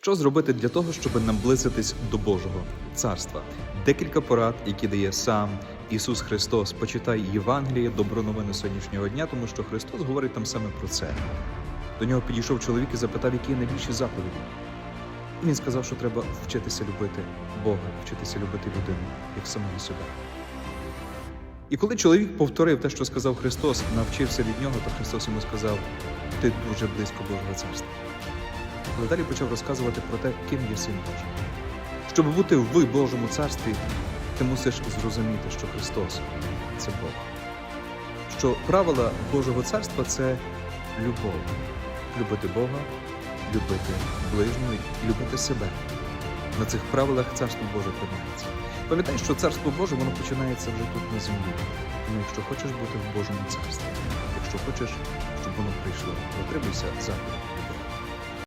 Що зробити для того, щоб наблизитись до Божого царства? Декілька порад, які дає сам Ісус Христос. Почитай Євангеліє, добру новину сьогоднішнього дня, тому що Христос говорить там саме про це. До нього підійшов чоловік і запитав, які є найбільші заповіді. І він сказав, що треба вчитися любити Бога, вчитися любити людину, як самого себе. І коли чоловік повторив те, що сказав Христос, навчився від нього, то Христос йому сказав: Ти дуже близько Божого царства. Але почав розказувати про те, ким є син Божий. Щоб бути в Божому царстві, ти мусиш зрозуміти, що Христос це Бог. Що правила Божого царства це любов. Любити Бога, любити ближнього любити себе. На цих правилах царство Боже тримається. Пам'ятай, що царство Боже воно починається вже тут на землі. Тому якщо хочеш бути в Божому царстві, якщо хочеш, щоб воно прийшло, дотримуйся заповідей.